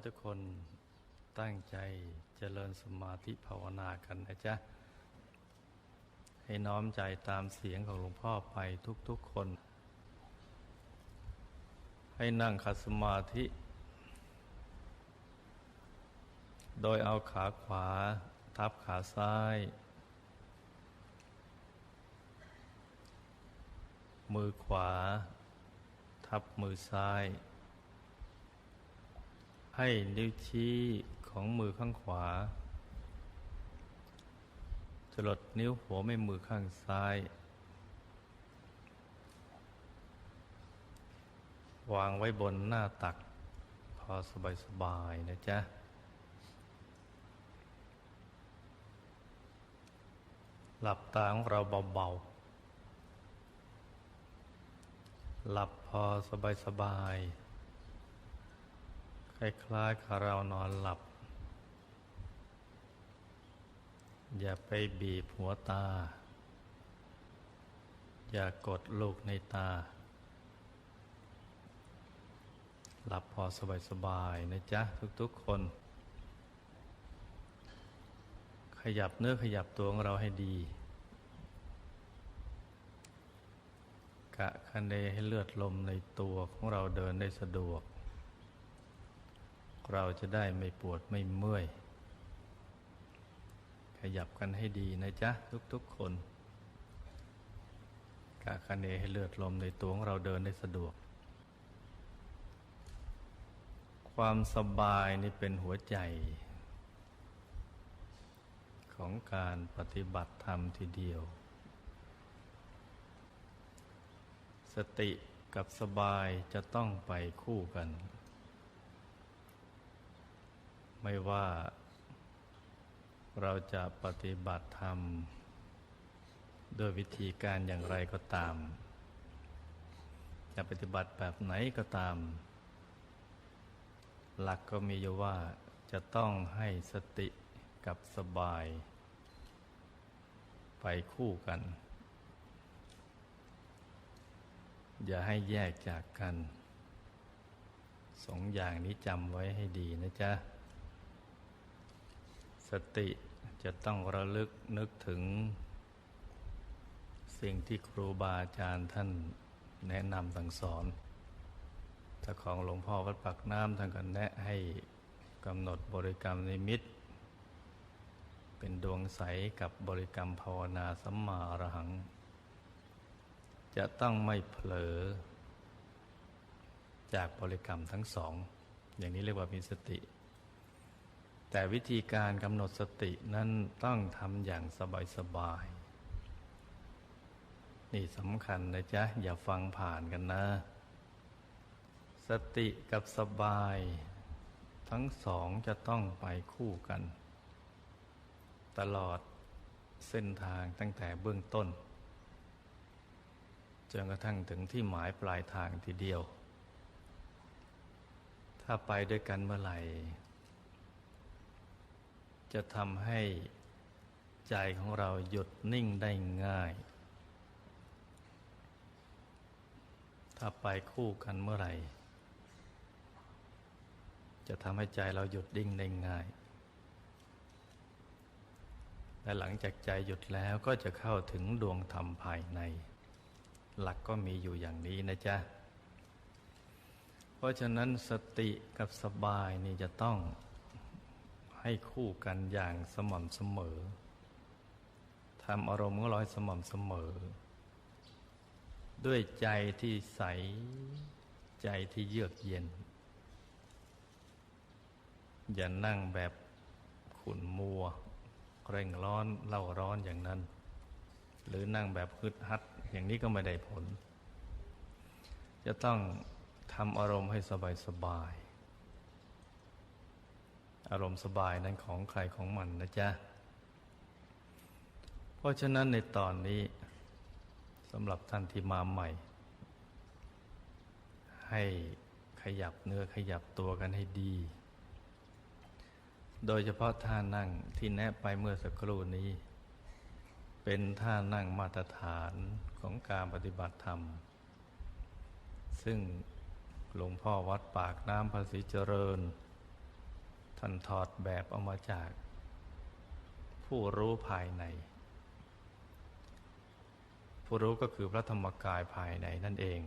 ให้ทุกคนตั้งใจเจริญสมาธิภาวนากันนะจ๊ะ ให้น้อมใจตามเสียงของหลวงพ่อไปทุกๆคน ให้นั่งขัดสมาธิ โดยเอาขาขวาทับขาซ้าย มือขวา ทับมือซ้าย ให้นิ้วชี้ของมือข้างขวาจลดนิ้วหัวแม่มือข้างซ้าย วางไว้บนหน้าตัก พอสบายๆนะจ๊ะ หลับตาของเราเบาๆ หลับพอสบายๆ คล้ายๆกับเรานอนหลับ อย่าไปบีบหัวตา อย่ากดลูกในตา หลับพอสบายๆนะจ๊ะ ทุกๆคน ขยับเนื้อขยับตัวของเราให้ดี กะคะเนให้เลือดลมในตัวของเราเดินได้สะดวก เราจะได้ไม่ปวดไม่เมื่อย ขยับกันให้ดีนะจ๊ะ ทุกๆคนกะคะเนให้เลือดลมในตัวของเราเดินได้สะดวก ความสบายนี่เป็นหัวใจ ของการปฏิบัติธรรมทีเดียว สติกับสบายจะต้องไปคู่กัน ไม่ว่า เราจะปฏิบัติธรรม ด้วยวิธีการอย่างไรก็ตาม จะปฏิบัติแบบไหนก็ตาม หลักก็มีอยู่ว่าจะต้องให้สติกับสบาย ไปคู่กัน อย่าให้แยกจากกัน สองอย่างนี้จำไว้ให้ดีนะจ๊ะ สติจะต้องระลึกนึกถึง สิ่งที่ครูบาอาจารย์ท่านแนะนำสั่งสอนถ้าของหลวงพ่อวัดปักน้ำท่านก็แนะให้กำหนดบริกรรมนิมิต เป็นดวงใสกับบริกรรมภาวนาสัมมาอรหัง จะต้องไม่เผลอ จากบริกรรมทั้งสอง อย่างนี้เรียกว่ามีสติ แต่วิธีการกำหนดสตินั้นต้องทำอย่างสบายๆ นี่สำคัญนะจ๊ะ อย่าฟังผ่านกันนะ สติกับสบาย ทั้งสองจะต้องไปคู่กัน ตลอดเส้นทางตั้งแต่เบื้องต้นจนกระทั่งถึงที่หมายปลายทางทีเดียว ถ้าไปด้วยกันเมื่อไหร่ จะทำให้ใจของเราหยุดนิ่งได้ง่าย ถ้าไปคู่กันเมื่อไหร่ จะทำให้ใจเราหยุดดิ่งได้ง่าย และหลังจากใจหยุดแล้วก็จะเข้าถึงดวงธรรมภายใน หลักก็มีอยู่อย่างนี้นะจ๊ะ เพราะฉะนั้นสติกับสบายนี่จะต้อง ให้คู่กันอย่างสม่ำเสมอทำอารมณ์ของเราให้สม่ำเสมอ ด้วยใจที่ใส ใจที่เยือกเย็น อย่านั่งแบบขุนมัว เร่งร้อนเล่าร้อนอย่างนั้น หรือนั่งแบบฮึดฮัดอย่างนี้ก็ไม่ได้ผล จะต้องทำอารมณ์ให้สบายสบาย อารมณ์สบายนั้นของใครของมันนะจ๊ะ เพราะฉะนั้นในตอนนี้สำหรับท่านที่มาใหม่ ให้ขยับเนื้อขยับตัวกันให้ดี โดยเฉพาะท่านั่งที่แนะไปเมื่อสักครู่นี้ เป็นท่านั่งมาตรฐานของการปฏิบัติธรรม ซึ่งหลวงพ่อวัดปากน้ำภาษีเจริญ ท่านถอดแบบเอามาจาก ผู้รู้ภายใน ผู้รู้ก็คือพระธรรมกายภายในนั่นเอง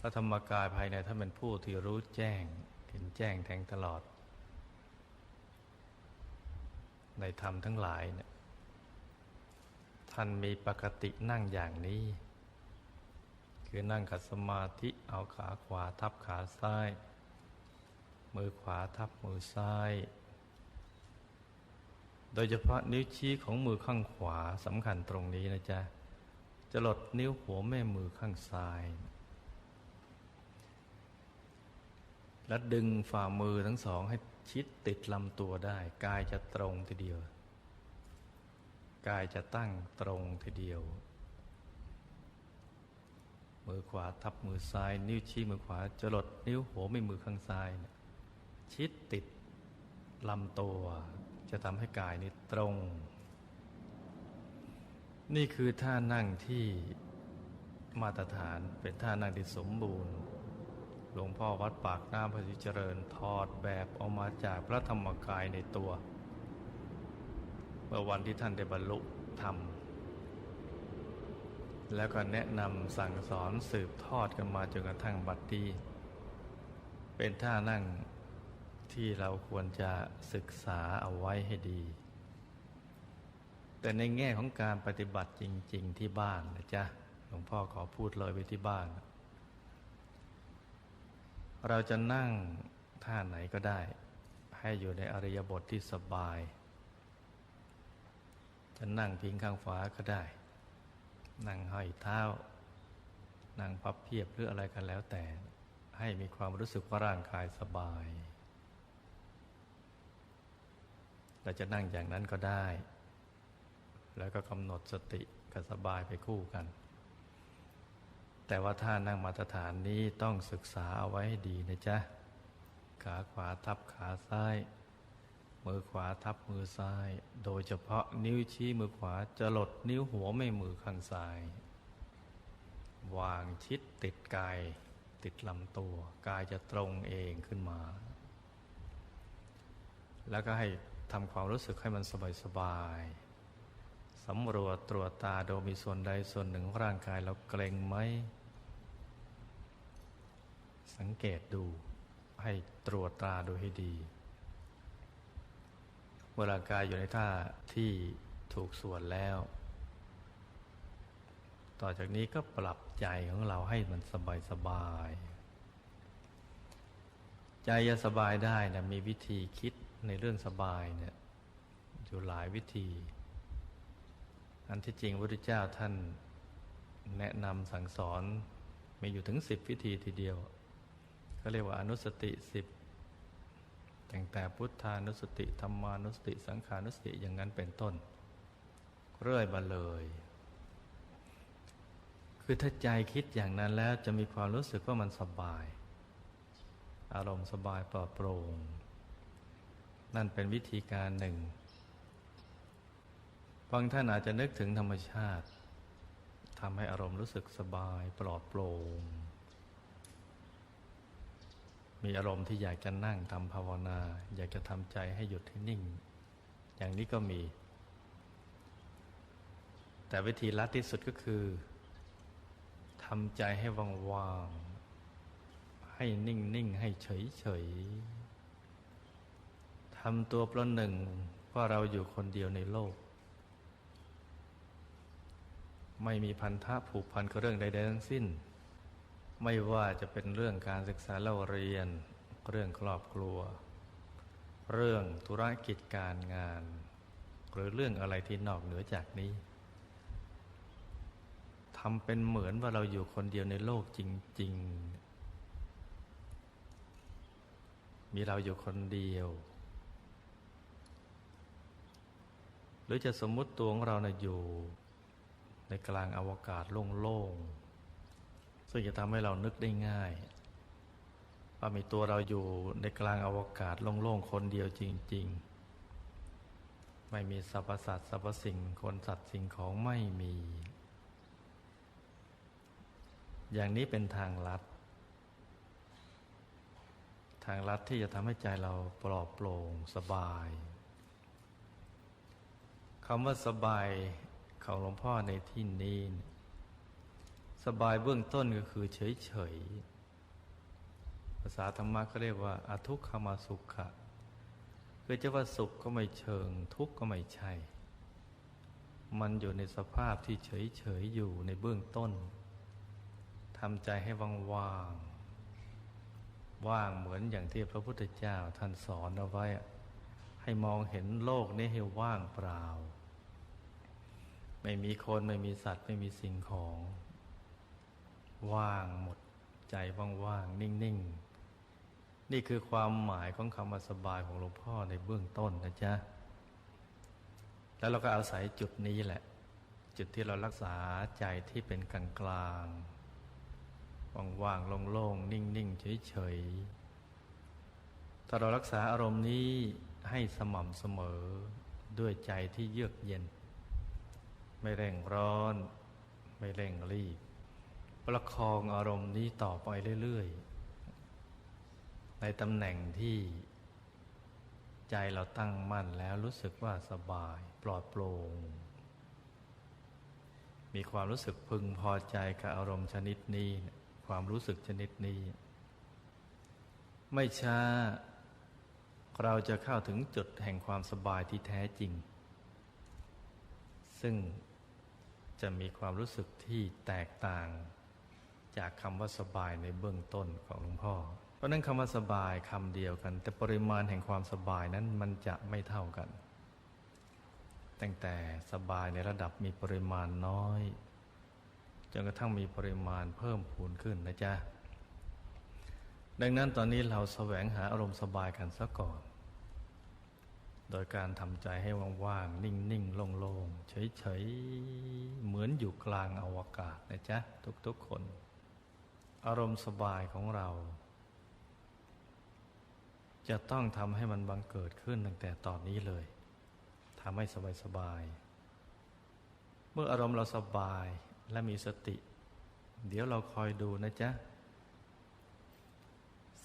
พระธรรมกายภายในท่านเป็นผู้ที่รู้แจ้งเห็นแจ้งแทงตลอด ในธรรมทั้งหลายเนี่ยท่านมีปกตินั่งอย่างนี้ คือนั่งขัดสมาธิเอาขาขวาทับขาซ้าย มือขวาทับมือซ้าย โดยเฉพาะนิ้วชี้ของมือข้างขวาสำคัญตรงนี้นะจ๊ะ จะลดนิ้วหัวแม่มือข้างซ้าย และดึงฝ่ามือทั้งสองให้ชิดติดลำตัวได้ กายจะตรงทีเดียว กายจะตั้งตรงทีเดียว มือขวาทับมือซ้าย นิ้วชี้มือขวาจะลดนิ้วหัวไม่มือข้างซ้ายเนี่ย ชิดติดลำตัว จะทำให้กายนี้ตรง นี่คือท่านั่งที่มาตรฐานเป็นท่านั่งที่สมบูรณ์ หลวงพ่อวัดปากน้ำพระสิเจริญถอดแบบออกมาจากพระธรรมกายในตัวเมื่อวันที่ท่านได้บรรลุธรรม แล้วก็แนะนำสั่งสอนสืบทอดกันมาจนกระทั่งบัดนี้เป็นท่านั่ง ที่เราควรจะศึกษาเอาไว้ให้ดี แต่ในแง่ของการปฏิบัติจริง ๆ ที่บ้านนะจ๊ะหลวงพ่อขอพูดเลยไปที่บ้าน เราจะนั่งท่าไหนก็ได้ ให้อยู่ในอริยบทที่สบาย จะนั่งพิงข้างฝาก็ได้ นั่งห้อยเท้า นั่งพับเพียบหรืออะไรกันแล้วแต่ให้มีความรู้สึกว่าร่างกายสบาย เราจะนั่งอย่างนั้นก็ได้ แล้วก็กำหนดสติกับสบายไปคู่กัน แต่ว่าท่านั่งมาตรฐานนี้ต้องศึกษาเอาไว้ให้ดีนะจ๊ะ ขาขวาทับขาซ้าย มือขวาทับมือซ้าย โดยเฉพาะนิ้วชี้มือขวาจะหลดนิ้วหัวไม่มือข้างซ้าย วางชิดติดกายติดลำตัว กายจะตรงเองขึ้นมา แล้วก็ให้ ทำความรู้สึกให้มันสบายๆสำรวจตรวจตาโดยมีส่วนใดส่วนหนึ่งของร่างกายเราเกร็งไหม สังเกตดูให้ตรวจตาดูให้ดี เวลากายอยู่ในท่าที่ถูกส่วนแล้ว ต่อจากนี้ก็ปรับใจของเราให้มันสบายสบาย ใจจะสบายได้นะมีวิธีคิด ในเรื่องสบายเนี่ยอยู่หลายวิธี อันที่จริงพระพุทธเจ้าท่านแนะนำสั่งสอนมีอยู่ถึงสิบวิธีทีเดียวก็เรียกว่าอนุสติสิบตั้งแต่พุทธานุสติธรรมานุสติ สังขานุสติอย่างนั้นเป็นต้น เรื่อยมาเลย คือถ้าใจคิดอย่างนั้นแล้วจะมีความรู้สึกว่ามันสบาย อารมณ์สบายปลอดโปร่ง นั่นเป็นวิธีการหนึ่ง บางท่านอาจจะนึกถึงธรรมชาติทำให้อารมณ์รู้สึกสบายปลอดโปร่ง มีอารมณ์ที่อยากจะนั่งทำภาวนา อยากจะทำใจให้หยุดให้นิ่ง อย่างนี้ก็มี แต่วิธีลัดที่สุดก็คือทำใจให้ว่างๆให้นิ่ง ๆ ให้เฉย ๆำตัวประหนึ่งว่าเราอยู่คนเดียวในโลก ไม่มีพันธะผูกพันกับเรื่องใดๆทั้งสิ้น ไม่ว่าจะเป็นเรื่องการศึกษาเล่าเรียน เรื่องครอบครัว เรื่องธุรกิจการงาน หรือเรื่องอะไรที่นอกเหนือจากนี้ทำเป็นเหมือนว่าเราอยู่คนเดียวในโลกจริง ๆ มีเราอยู่คนเดียว หรือจะสมมุติตัวของเรานะอยู่ ในกลางอาวกาศโล่งๆซึ่งจะทำให้เรานึกได้ง่ายว่ามีตัวเราอยู่ในกลางอาวกาศโล่งๆคนเดียวจริง ๆ ไม่มีสรรพสัตว์สรรพสิ่งคนสัตว์สิ่งของไม่มี อย่างนี้เป็นทางลัด ทางลัดที่จะทำให้ใจเราปลอดโปร่งสบาย คำว่าสบายของหลวงพ่อในที่นี้ สบายเบื้องต้นก็คือเฉยเฉยภาษาธรรมะก็เรียกว่าอาทุกขมาสุขะคือจะว่าสุขก็ไม่เชิง ทุกข์ก็ไม่ใช่ มันอยู่ในสภาพที่เฉยเฉยอยู่ในเบื้องต้นทำใจให้ว่างว่างว่างเหมือนอย่างที่พระพุทธเจ้าท่านสอนเอาไว้ ให้มองเห็นโลกนี้ให้ว่างเปล่า ไม่มีคนไม่มีสัตว์ ไม่มีสิ่งของ ว่างหมดใจว่างๆนิ่งๆนนี่คือความหมายของคำว่าสบายของหลวงพ่อในเบื้องต้นนะจ๊ะแล้วเราก็อาศัยจุดนี้แหละ จุดที่เรารักษาใจที่เป็นกลางกลางว่างๆโล่งๆนิ่งๆเฉยๆถ้าเรารักษาอารมณ์นี้ให้สม่ำเสมอด้วยใจที่เยือกเย็น ไม่เร่งร้อน ไม่เร่งรีบ ประคองอารมณ์นี้ต่อไปเรื่อย ๆ ในตำแหน่งที่ใจเราตั้งมั่นแล้วรู้สึกว่าสบายปลอดโปร่ง มีความรู้สึกพึงพอใจกับอารมณ์ชนิดนี้ ความรู้สึกชนิดนี้ ไม่ช้า เราจะเข้าถึงจุดแห่งความสบายที่แท้จริง ซึ่ง จะมีความรู้สึกที่แตกต่าง จากคำว่าสบายในเบื้องต้นของหลวงพ่อ เพราะนั้นคำว่าสบายคำเดียวกัน แต่ปริมาณแห่งความสบายนั้นมันจะไม่เท่ากัน ตั้งแต่สบายในระดับมีปริมาณน้อยจนกระทั่งมีปริมาณเพิ่มพูนขึ้นนะจ๊ะดังนั้นตอนนี้เราแสวงหาอารมณ์สบายกันซะก่อน โดยการทำใจให้ว่างๆ นิ่งๆ โล่งๆ เฉยๆ เหมือนอยู่กลางอวกาศนะจ๊ะ ทุกๆคน อารมณ์สบายของเรา จะต้องทำให้มันบังเกิดขึ้นตั้งแต่ตอนนี้เลยทำให้สบายๆ เมื่ออารมณ์เราสบายและมีสติ เดี๋ยวเราคอยดูนะจ๊ะ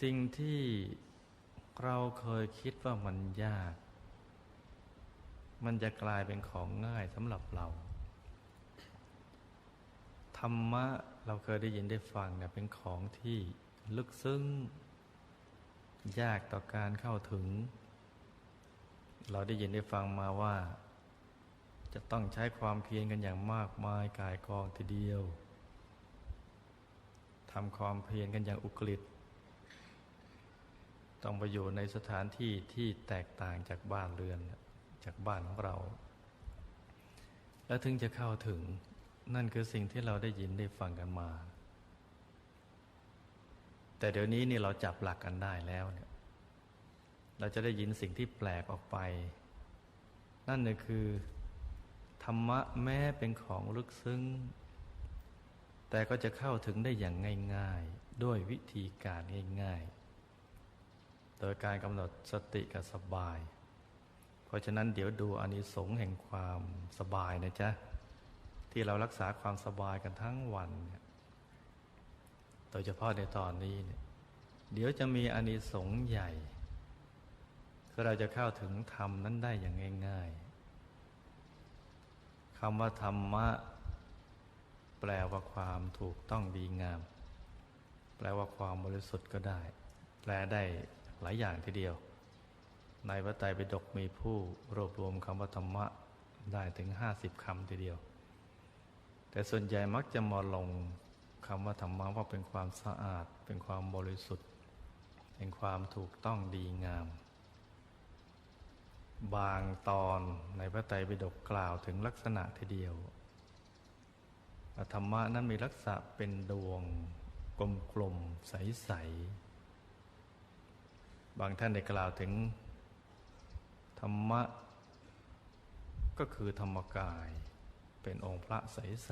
สิ่งที่เราเคยคิดว่ามันยาก มันจะกลายเป็นของง่ายสำหรับเรา ธรรมะเราเคยได้ยินได้ฟังเนี่ยเป็นของที่ลึกซึ้ง ยากต่อการเข้าถึง เราได้ยินได้ฟังมาว่า จะต้องใช้ความเพียรกันอย่างมากมายกายกองทีเดียวทำความเพียรกันอย่างอุกฤษต้องไปอยู่ในสถานที่ที่แตกต่างจากบ้านเรือน จากบ้านของเรา แล้วถึงจะเข้าถึงนั่นคือสิ่งที่เราได้ยินได้ฟังกันมา แต่เดี๋ยวนี้นี่เราจับหลักกันได้แล้วเนี่ยเราจะได้ยินสิ่งที่แปลกออกไป นั่นเนี่ยคือ ธรรมะแม้เป็นของลึกซึ้ง แต่ก็จะเข้าถึงได้อย่างง่าย ๆ ด้วยวิธีการง่าย ๆ โดยการกำหนดสติกับสบาย เพราะฉะนั้นเดี๋ยวดูอานิสงส์แห่งความสบายนะจ๊ะ ที่เรารักษาความสบายกันทั้งวันเนี่ยโดยเฉพาะในตอนนี้เนี่ยเดี๋ยวจะมีอานิสงส์ใหญ่คือเราจะเข้าถึงธรรมนั้นได้อย่างง่ายๆคำว่าธรรมะ แปลว่าความถูกต้องดีงาม แปลว่าความบริสุทธิ์ก็ได้ แปลได้หลายอย่างทีเดียว ในพระไตรปิฎกมีผู้รวบรวมคำว่าธรรมะได้ถึงห้าสิบคำทีเดียว แต่ส่วนใหญ่มักจะมาลงคำว่าธรรมะว่าเป็นความสะอาด เป็นความบริสุทธิ์ เป็นความถูกต้องดีงาม บางตอนในพระไตรปิฎกกล่าวถึงลักษณะทีเดียวธรรมะนั้นมีลักษณะเป็นดวงกลมๆใสๆบางท่านได้กล่าวถึง ธรรมะ ก็คือธรรมกาย เป็นองค์พระใสๆใ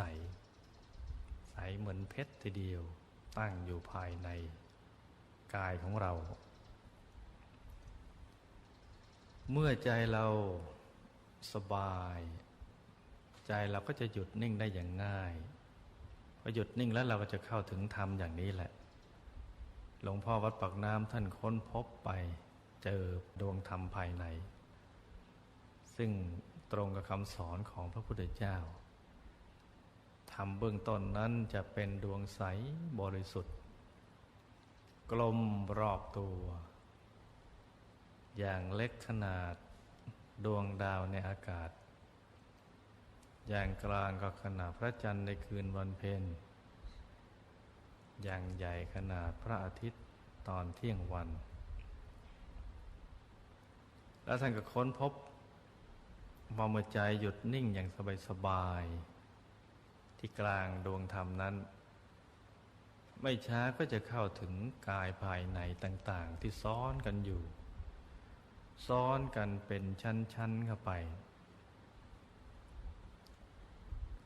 สเหมือนเพชรทีเดียวตั้งอยู่ภายในกายของเรา เมื่อใจเราสบาย ใจเราก็จะหยุดนิ่งได้อย่างง่ายพอหยุดนิ่งแล้วเราก็จะเข้าถึงธรรมอย่างนี้แหละหลวงพ่อวัดปากน้ำท่านค้นพบไปเจอดวงธรรมภายใน ซึ่งตรงกับคำสอนของพระพุทธเจ้าธรรมเบื้องต้นนั้นจะเป็นดวงใสบริสุทธิ์ กลมรอบตัว อย่างเล็กขนาดดวงดาวในอากาศ อย่างกลางก็ขนาดพระจันทร์ในคืนวันเพ็ญอย่างใหญ่ขนาดพระอาทิตย์ตอนเที่ยงวัน แล้วท่านก็ค้นพบ ว่าเมื่อใจหยุดนิ่งอย่างสบายๆที่กลางดวงธรรมนั้น ไม่ช้าก็จะเข้าถึงกายภายในต่างๆ ที่ซ้อนกันอยู่ ซ้อนกันเป็นชั้นๆเข้าไป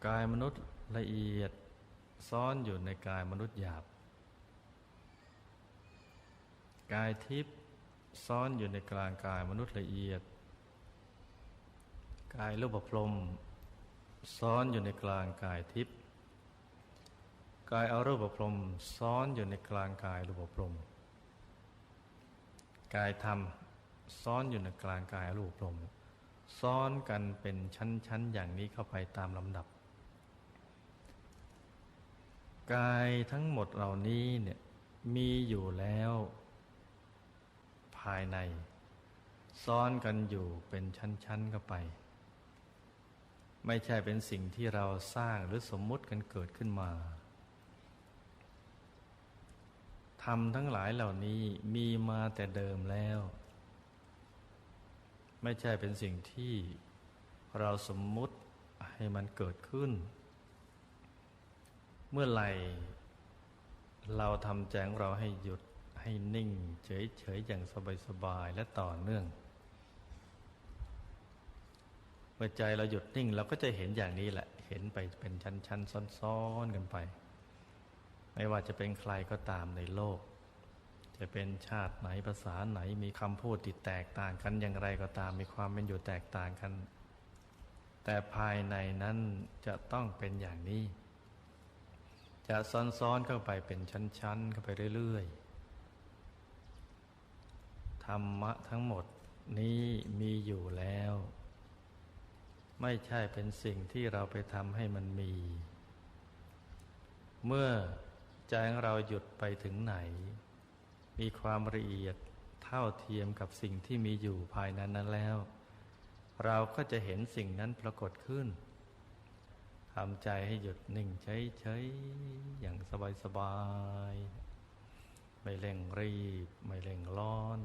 กายมนุษย์ละเอียดซ้อนอยู่ในกายมนุษย์หยาบ กายทิพย์ซ้อนอยู่ในกลางกายมนุษย์ละเอียด กายรูปพรมซ้อนอยู่ในกลางกายทิพย์กายอารูปพรมซ้อนอยู่ในกลางกายรูปพรมกายธรรมซ้อนอยู่ในกลางกายอรูปพรมซ้อนกันเป็นชั้นๆอย่างนี้เข้าไปตามลำดับ กายทั้งหมดเหล่านี้เนี่ยมีอยู่แล้ว ภายใน ซ้อนกันอยู่เป็นชั้นๆเข้าไป ไม่ใช่เป็นสิ่งที่เราสร้างหรือสมมุติกันเกิดขึ้นมาทำทั้งหลายเหล่านี้มีมาแต่เดิมแล้ว ไม่ใช่เป็นสิ่งที่เราสมมุติให้มันเกิดขึ้น เมื่อไหร่เราทำแจงเราให้หยุดให้นิ่ง เฉยๆอย่างสบายๆและต่อเนื่อง เมื่อใจเราหยุดนิ่งเราก็จะเห็นอย่างนี้แหละ เห็นไปเป็นชั้นๆซ้อนๆกันไป ไม่ว่าจะเป็นใครก็ตามในโลก จะเป็นชาติไหนภาษาไหนมีคำพูดที่แตกต่างกันอย่างไรก็ตามมีความเป็นอยู่แตกต่างกัน แต่ภายในนั้นจะต้องเป็นอย่างนี้ จะซ้อนๆเข้าไปเป็นชั้นๆเข้าไปเรื่อยๆธรรมะทั้งหมดนี้มีอยู่แล้ว ไม่ใช่เป็นสิ่งที่เราไปทำให้มันมี เมื่อใจของเราหยุดไปถึงไหน มีความละเอียดเท่าเทียมกับสิ่งที่มีอยู่ภายในนั้นแล้ว เราก็จะเห็นสิ่งนั้นปรากฏขึ้นทำใจให้หยุดนิ่งเฉยๆอย่างสบายๆไม่เร่งรีบ ไม่เร่งร้อน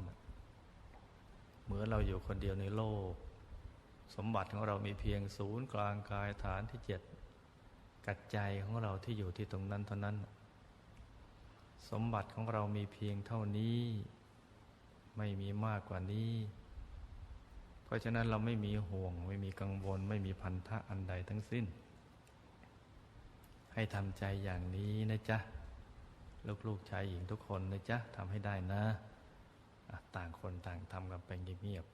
เหมือนเราอยู่คนเดียวในโลก สมบัติของเรามีเพียงศูนย์กลางกายฐานที่เจ็ดกัดใจของเราที่อยู่ที่ตรงนั้นเท่านั้น สมบัติของเรามีเพียงเท่านี้ ไม่มีมากกว่านี้ เพราะฉะนั้นเราไม่มีห่วง ไม่มีกังวล ไม่มีพันธะอันใดทั้งสิ้น ให้ทำใจอย่างนี้นะจ๊ะ ลูกๆชายหญิงทุกคนนะจ๊ะทำให้ได้นะ ต่างคนต่างทำกันไปเงียบ